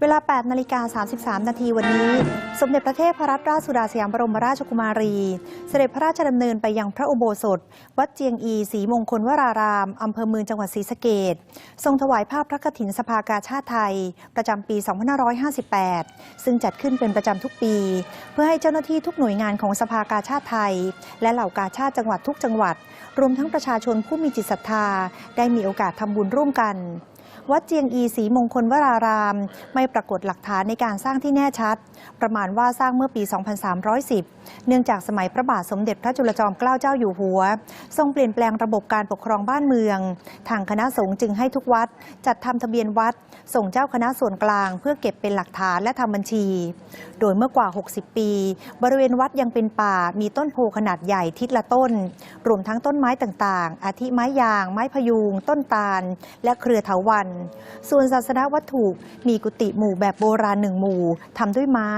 เวลา 8 นาฬิกา 33 นาทีวันนี้ สมเด็จพระเทพรัตนราชสุดาสยามบรมราชกุมารี เสด็จพระราชดำเนินไปยังพระอุโบสถ วัดเจียงอีศรีมงคลวราราม อำเภอเมืองจังหวัดศรีสะเกษทรงถวายภาพพระกฐินสภากาชาติไทย ประจำปี 2558 ซึ่งจัดขึ้นเป็นประจำทุกปี เพื่อให้เจ้าหน้าที่ทุกหน่วยงานของสภากาชาติไทย และเหล่ากาชาติจังหวัดทุกจังหวัด รวมทั้งประชาชนผู้มีจิตศรัทธา ได้มีโอกาสทำบุญร่วมกัน วัดเจียงอีศรีมงคลวราราม ไม่ปรากฏหลักฐานในการสร้างที่แน่ชัด ประมาณว่าสร้างเมื่อปี 2310 เนื่องจากสมัยพระบาทสมเด็จพระจุลจอมเกล้าเจ้าอยู่หัว ทรงเปลี่ยนแปลงระบบการปกครองบ้านเมือง ทางคณะสงฆ์จึงให้ทุกวัด จัดทำทะเบียนวัด ส่งเจ้าคณะส่วนกลาง เพื่อเก็บเป็นหลักฐานและทำบัญชี โดยเมื่อกว่า 60 ปี บริเวณวัดยังเป็นป่ามีต้นโพขนาดใหญ่ทิศละต้น รวมทั้งต้นไม้ต่างๆ อาทิไม้ยาง ไม้พยุง ต้นตาล และเครือเถาวัลยส่วนศาสนวัตถุมีกุฏิหมู่แบบโบราณหนึ่งหมู่ทำด้วยไม้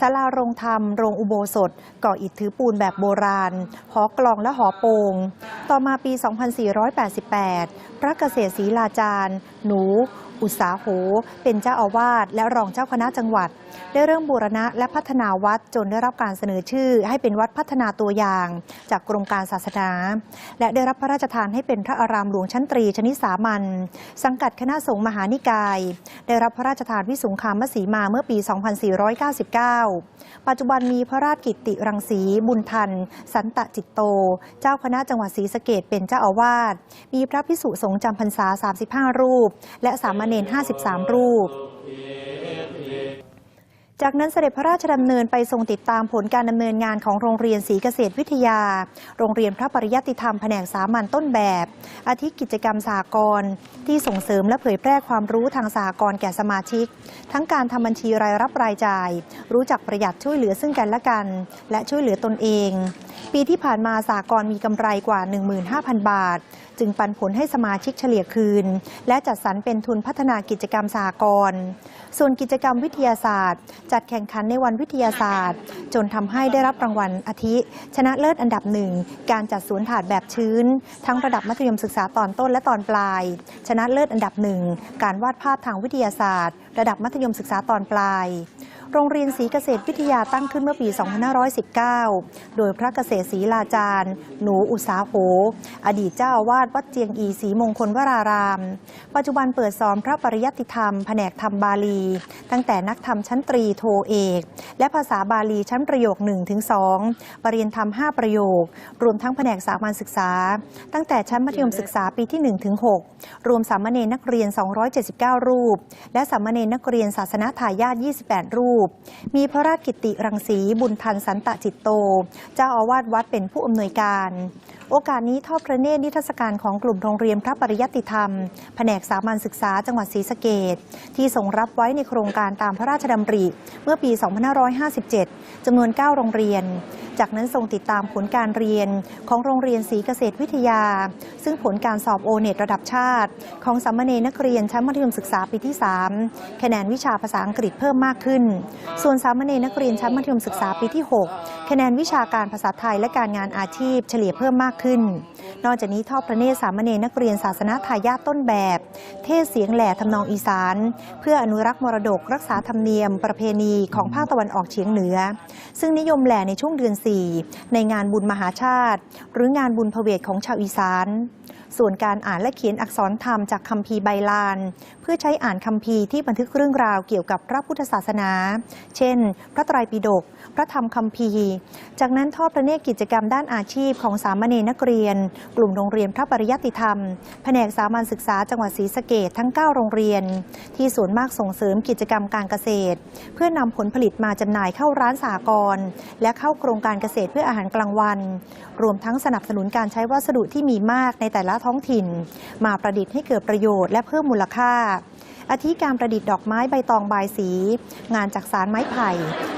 ศาลาโรงธรรม โรงอุโบสถ ก่ออิฐถือปูนแบบโบราณ หอกลองและหอโปง ต่อมาปี 2488 พระเกษตรศรีลาจารย์ หนู อุตสาโหเป็นเจ้าอาวาสและรองเจ้าคณะจังหวัด ได้เริ่มบูรณะและพัฒนาวัดจนได้รับการเสนอชื่อ ให้เป็นวัดพัฒนาตัวอย่าง จากกรมการศาสนา และได้รับพระราชทานให้เป็นพระอารามหลวงชั้นตรีชนิสามัญสังกัดคณะสงฆ์มหานิกาย ได้รับพระราชทานวิสุงคามสีมาเมื่อปี 2499 ปัจจุบันมีพระราชกิตติรังสีบุญทัน สันตจิตโต เจ้าคณะจังหวัดศรีสะเกดเป็นเจ้าอาวาสมีพระพิสุสงฆ์จำพรรษา 35 รูป และสามเณร 53 รูป จากนั้นเสด็จพระราชดำเนินไปทรงติดตามผลการดำเนินงานของโรงเรียนศรีเกษตรวิทยา โรงเรียนพระปริยัติธรรมแผนกสามัญต้นแบบ อาทิกิจกรรมสหกรที่ส่งเสริมและเผยแพร่ความรู้ทางสหกรแก่สมาชิก ทั้งการทำบัญชีรายรับรายจ่าย รู้จักประหยัดช่วยเหลือซึ่งกันและกัน และช่วยเหลือตนเอง ปีที่ผ่านมาสหกรมีกำไรกว่า 15,000 บาท จึงปันผลให้สมาชิกเฉลี่ยคืน และจัดสรรเป็นทุนพัฒนากิจกรรมสหกรส่วนกิจกรรมวิทยาศาสตร์ จัดแข่งขันในวันวิทยาศาสตร์ จนทำให้ได้รับรางวัลอาทิ ชนะเลิศอันดับหนึ่งการจัดสวนถาดแบบชื้น ทั้งระดับมัธยมศึกษาตอนต้นและตอนปลาย ชนะเลิศอันดับหนึ่งการวาดภาพทางวิทยาศาสตร์ ระดับมัธยมศึกษาตอนปลาย โรงเรียนศรีเกษตรวิทยาตั้งขึ้นเมื่อปี 2519 โดยพระเกษตรศรีลาจารย์ หนูอุตสาโห อดีตเจ้าอาวาสวัดเจียงอีศรีมงคลวราราม ปัจจุบันเปิดสอนพระปริยัติธรรม แผนกธรรมบาลี ตั้งแต่นักธรรมชั้นตรีโทเอก และภาษาบาลีชั้นประโยค1ถึง2ปรริญญาธรรม 5 ประโยค รวมทั้งแผนกสามัญศึกษา ตั้งแต่ชั้นมัธยมศึกษาปีที่1ถึง6รวมสามเณรนักเรียน 279 รูป และสามเณรนักเรียนศาสนาทายาท28 รูปมีพระราชกิติรังสีบุญทันสันตจิตโต เจ้าอาวาสวัดเป็นผู้อำนวยการ โอกาสนี้ทอดพระเนตรนิทรรศการของกลุ่มโรงเรียนพระปริยัติธรรม แผนกสามัญศึกษาจังหวัดศรีสะเกดที่ส่งรับไว้ในโครงการตามพระราชดำริ เมื่อปี 2557 จำนวน 9 โรงเรียนจากนั้นทรงติดตามผลการเรียนของโรงเรียนศรีเกษตรวิทยา ซึ่งผลการสอบโอเน็ตระดับชาติ ของสามเณรนักเรียนชั้นมัธยมศึกษาปีที่ 3 คะแนนวิชาภาษาอังกฤษเพิ่มมากขึ้น ส่วนสามเณรนักเรียนชั้นมัธยมศึกษาปีที่ 6 คะแนนวิชาการภาษาไทยและการงานอาชีพเฉลี่ยเพิ่มมากขึ้น นอกจากนี้ทอดพระเนตรสามเณรนักเรียนศาสนาทายาทต้นแบบ เทศเสียงแหล่ทำนองอีสาน เพื่ออนุรักษ์มรดกรักษาธรรมเนียม ประเพณีของภาคตะวันออกเฉียงเหนือ ซึ่งนิยมแหล่ในช่วงเดือน 4 ในงานบุญมหาชาติ หรืองานบุญพเวทของชาวอีสาน ส่วนการอ่านและเขียนอักษรธรรมจากคัมภีร์ไบลาน เพื่อใช้อ่านคัมภีร์ที่บันทึกเรื่องราวเกี่ยวกับพระพุทธศาสนา เช่น พระไตรปิฎกพระธรรมคัมภีร์ จากนั้นทอดพระเนตรกิจกรรมด้านอาชีพของสามเณรนักเรียน กลุ่มโรงเรียนพระปริยัติธรรม แผนกสามัญศึกษาจังหวัดศรีสะเกดทั้ง 9 โรงเรียน ที่ส่วนมากส่งเสริมกิจกรรมการเกษตร เพื่อนำผลผลิตมาจำหน่ายเข้าร้านสหกรณ์และเข้าโครงการเกษตรเพื่ออาหารกลางวัน รวมทั้งสนับสนุนการใช้วัสดุที่มีมากในแต่ละท้องถิ่น มาประดิษฐ์ให้เกิดประโยชน์และเพิ่มมูลค่าอาทิการประดิษฐ์ดอกไม้ใบตองบายสี งานจากสารไม้ไผ่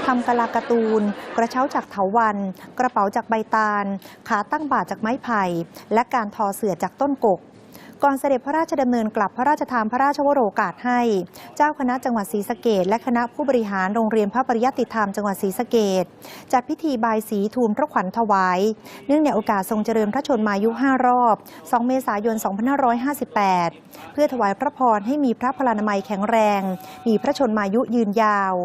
ทำกะลาการ์ตูน กระเช้าจากเถาวัน กระเป๋าจากใบตาล ขาตั้งบาจากไม้ไผ่ และการทอเสื่อจากต้นกก ก่อนเสด็จพระราชดำเนินกลับพระราชทานพระราชวโรกาสให้ เจ้าคณะจังหวัดศรีสะเกดและคณะผู้บริหารโรงเรียนพระปริยัติธรรมจังหวัดศรีสะเกดจัดพิธีบายสีทูลพระขวัญถวาย เนื่องในโอกาสทรงเจริญพระชนมายุ 5 รอบ 2 เมษายน 2558 เพื่อถวายพระพรให้มีพระพลานามัยแข็งแรง มีพระชนมายุยืนยาว